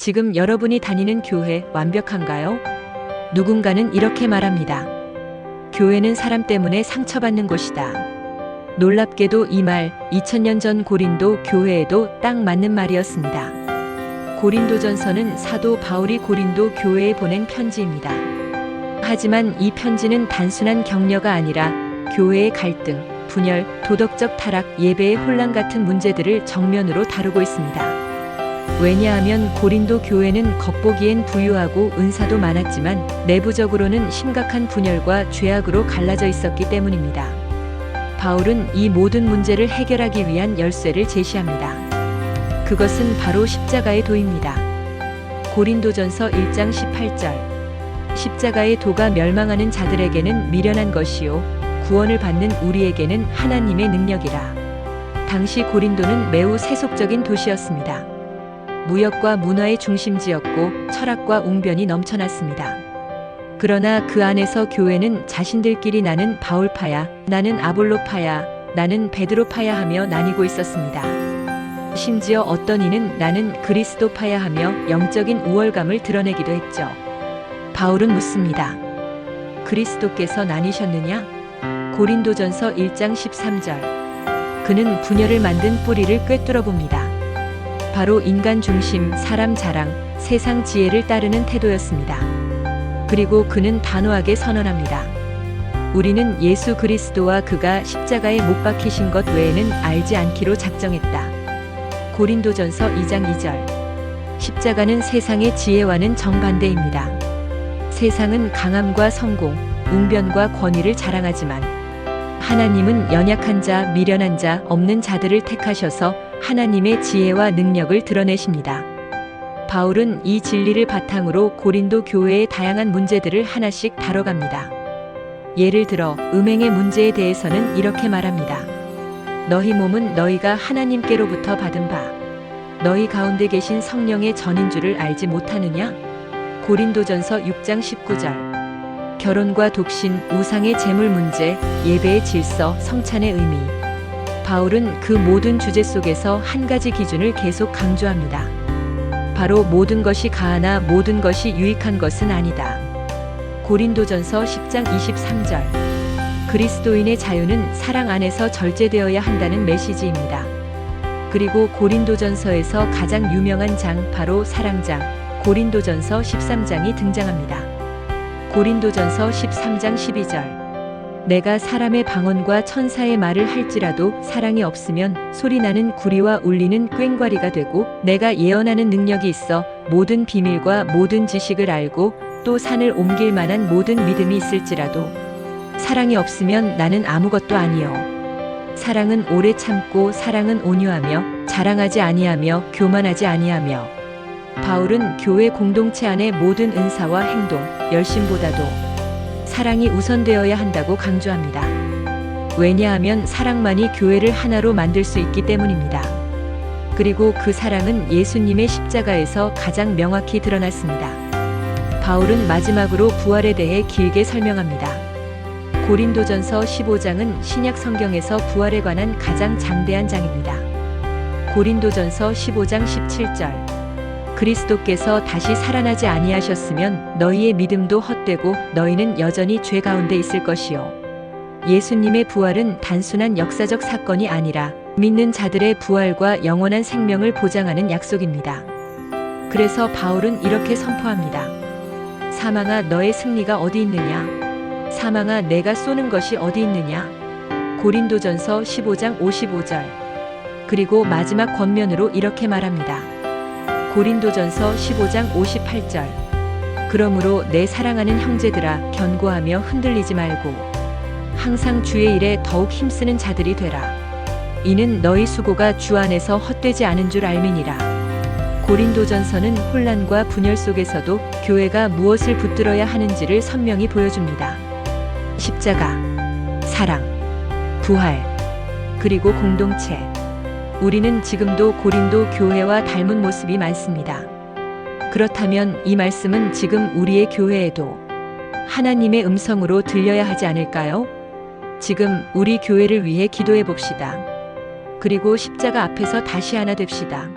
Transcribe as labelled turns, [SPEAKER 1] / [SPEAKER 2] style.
[SPEAKER 1] 지금 여러분이 다니는 교회 완벽한가요? 누군가는 이렇게 말합니다. 교회는 사람 때문에 상처받는 곳이다. 놀랍게도 이 말 2000년 전 고린도 교회에도 딱 맞는 말이었습니다. 고린도전서는 사도 바울이 고린도 교회에 보낸 편지입니다. 하지만 이 편지는 단순한 격려가 아니라 교회의 갈등, 분열, 도덕적 타락, 예배의 혼란 같은 문제들을 정면으로 다루고 있습니다. 왜냐하면 고린도 교회는 겉보기엔 부유하고 은사도 많았지만 내부적으로는 심각한 분열과 죄악으로 갈라져 있었기 때문입니다. 바울은 이 모든 문제를 해결하기 위한 열쇠를 제시합니다. 그것은 바로 십자가의 도입니다. 고린도전서 1장 18절. 십자가의 도가 멸망하는 자들에게는 미련한 것이요 구원을 받는 우리에게는 하나님의 능력이라. 당시 고린도는 매우 세속적인 도시였습니다. 무역과 문화의 중심지였고 철학과 웅변이 넘쳐났습니다. 그러나 그 안에서 교회는 자신들끼리 나는 바울파야, 나는 아볼로파야, 나는 베드로파야 하며 나뉘고 있었습니다. 심지어 어떤 이는 나는 그리스도파야 하며 영적인 우월감을 드러내기도 했죠. 바울은 묻습니다. 그리스도께서 나뉘셨느냐? 고린도전서 1장 13절. 그는 분열을 만든 뿌리를 꿰뚫어 봅니다. 바로 인간 중심, 사람 자랑, 세상 지혜를 따르는 태도였습니다. 그리고 그는 단호하게 선언합니다. 우리는 예수 그리스도와 그가 십자가에 못 박히신 것 외에는 알지 않기로 작정했다. 고린도전서 2장 2절. 십자가는 세상의 지혜와는 정반대입니다. 세상은 강함과 성공, 웅변과 권위를 자랑하지만 하나님은 연약한 자, 미련한 자, 없는 자들을 택하셔서 하나님의 지혜와 능력을 드러내십니다. 바울은 이 진리를 바탕으로 고린도 교회의 다양한 문제들을 하나씩 다뤄갑니다. 예를 들어 음행의 문제에 대해서는 이렇게 말합니다. 너희 몸은 너희가 하나님께로부터 받은 바 너희 가운데 계신 성령의 전인 줄을 알지 못하느냐? 고린도전서 6장 19절. 결혼과 독신, 우상의 재물 문제, 예배의 질서, 성찬의 의미. 바울은 그 모든 주제 속에서 한 가지 기준을 계속 강조합니다. 바로 모든 것이 가하나 모든 것이 유익한 것은 아니다. 고린도전서 10장 23절. 그리스도인의 자유는 사랑 안에서 절제되어야 한다는 메시지입니다. 그리고 고린도전서에서 가장 유명한 장 바로 사랑장, 고린도전서 13장이 등장합니다. 고린도전서 13장 12절. 내가 사람의 방언과 천사의 말을 할지라도 사랑이 없으면 소리나는 구리와 울리는 꽹과리가 되고 내가 예언하는 능력이 있어 모든 비밀과 모든 지식을 알고 또 산을 옮길 만한 모든 믿음이 있을지라도 사랑이 없으면 나는 아무것도 아니요 사랑은 오래 참고 사랑은 온유하며 자랑하지 아니하며 교만하지 아니하며 바울은 교회 공동체 안의 모든 은사와 행동, 열심보다도 사랑이 우선되어야 한다고 강조합니다. 왜냐하면 사랑만이 교회를 하나로 만들 수 있기 때문입니다. 그리고 그 사랑은 예수님의 십자가에서 가장 명확히 드러났습니다. 바울은 마지막으로 부활에 대해 길게 설명합니다. 고린도전서 15장은 신약 성경에서 부활에 관한 가장 장대한 장입니다. 고린도전서 15장 17절. 그리스도께서 다시 살아나지 아니하셨으면 너희의 믿음도 헛되고 너희는 여전히 죄 가운데 있을 것이요. 예수님의 부활은 단순한 역사적 사건이 아니라 믿는 자들의 부활과 영원한 생명을 보장하는 약속입니다. 그래서 바울은 이렇게 선포합니다. 사망아 너의 승리가 어디 있느냐? 사망아 내가 쏘는 것이 어디 있느냐? 고린도전서 15장 55절. 그리고 마지막 권면으로 이렇게 말합니다. 고린도전서 15장 58절. 그러므로 내 사랑하는 형제들아 견고하며 흔들리지 말고 항상 주의 일에 더욱 힘쓰는 자들이 되라. 이는 너희 수고가 주 안에서 헛되지 않은 줄 알미니라. 고린도전서는 혼란과 분열 속에서도 교회가 무엇을 붙들어야 하는지를 선명히 보여줍니다. 십자가, 사랑, 부활, 그리고 공동체. 우리는 지금도 고린도 교회와 닮은 모습이 많습니다. 그렇다면 이 말씀은 지금 우리의 교회에도 하나님의 음성으로 들려야 하지 않을까요? 지금 우리 교회를 위해 기도해 봅시다. 그리고 십자가 앞에서 다시 하나 됩시다.